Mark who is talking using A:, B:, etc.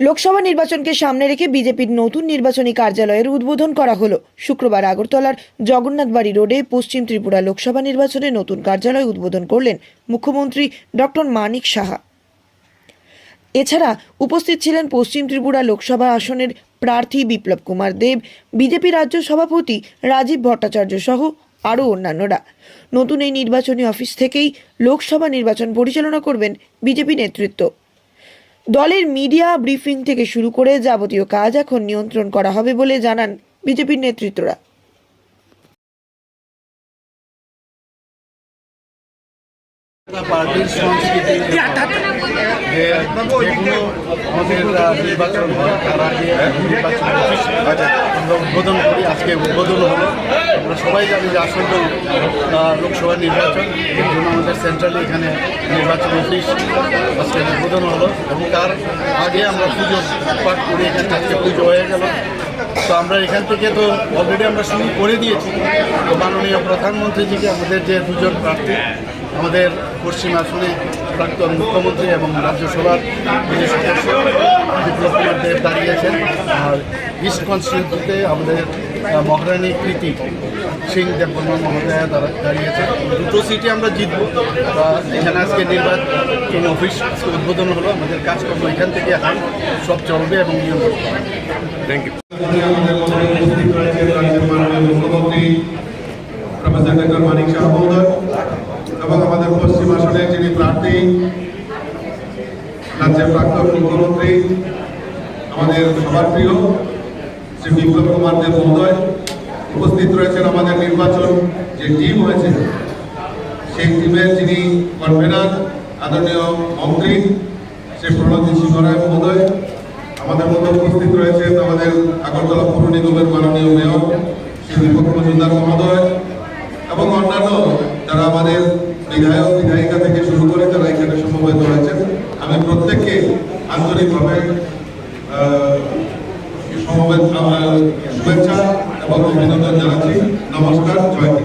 A: লোকসভা নির্বাচনকে সামনে রেখে বিজেপির নতুন নির্বাচনী কার্যালয়ের উদ্বোধন করা হলো। শুক্রবার আগরতলার জগন্নাথবাড়ি রোডে পশ্চিম ত্রিপুরা লোকসভা নির্বাচনে নতুন কার্যালয় উদ্বোধন করলেন মুখ্যমন্ত্রী ডক্টর মানিক সাহা। এছাড়া উপস্থিত ছিলেন পশ্চিম ত্রিপুরা লোকসভা আসনের প্রার্থী বিপ্লব কুমার দেব, বিজেপি রাজ্য সভাপতি রাজীব ভট্টাচার্য সহ আরও অন্যান্যরা। নতুন এই নির্বাচনী অফিস থেকেই লোকসভা নির্বাচন পরিচালনা করবেন বিজেপি নেতৃত্ব। দলের মিডিয়া ব্রিফিং থেকে শুরু করে যাবতীয় কাজ এখন নিয়ন্ত্রণ করা হবে বলে জানান বিজেপির নেতৃত্বরা।
B: নির্বাচন হয় নির্বাচন আমরা উদ্বোধন আজকে উদ্বোধন হলো। আমরা সবাই জানি যে আসন্ন লোকসভা নির্বাচন, এর জন্য আমাদের সেন্ট্রালি এখানে নির্বাচন অফিস আজকে উদ্বোধন হলো এবং তার আগে আমরা পুজো পাঠ করি এখানে আজকে পুজো হয়ে গেল। তো আমরা এখান থেকে তো অলরেডি আমরা শুরু করে দিয়েছি। তো মাননীয় প্রধানমন্ত্রীজিকে আমাদের যে দুজন প্রার্থী, আমাদের পশ্চিম আসনে প্রাক্তন মুখ্যমন্ত্রী এবং রাজ্যসভার যে সদস্য, বিপ্লব কুমার দেব দাঁড়িয়েছেন। আর ইস্ট কনস্টিটিউন্সিতে আমাদের মহারানী কৃতি সিং দেববর্মা মহোদয়া দ্বারা দাঁড়িয়েছেন দুটো সিটে আমরা জিতবো। এখানে আজকে নির্বাচন অফিস উদ্বোধন হলো আমাদের কাজকর্ম এখান থেকে এখন সব চলবে এবং নিয়ন্ত্রণ
C: থ্যাংক ইউ
D: মুখ্যমন্ত্রী প্রফেসর মানিক শাহ মহোদয় এবং আমাদের পশ্চিম আসনের যিনি প্রার্থী রাজ্যের প্রাক্তন মুখ্যমন্ত্রী আমাদের সবার প্রিয় শ্রী বিপ্লব কুমার দেব মহোদয় উপস্থিত রয়েছেন আমাদের নির্বাচন যে টিম হয়েছে সেই টিমের যিনি কনভেনার আদরণীয় মন্ত্রী শ্রী প্রণজিৎ সিংহ রায় মহোদয়, আমাদের মধ্যে উপস্থিত রয়েছেন আমাদের আগরতলা পৌর নিগমের মাননীয় মেয়র শ্রী দীপক মজুমদার মহোদয় এবং অন্যান্য যারা আমাদের বিধায়ক, বিধায়িকা থেকে শুরু করে তারা এখানে সমবেত হয়েছেন আমি প্রত্যেককে আন্তরিকভাবে শুভেচ্ছা এবং অভিনন্দন জানাচ্ছি নমস্কার জয়।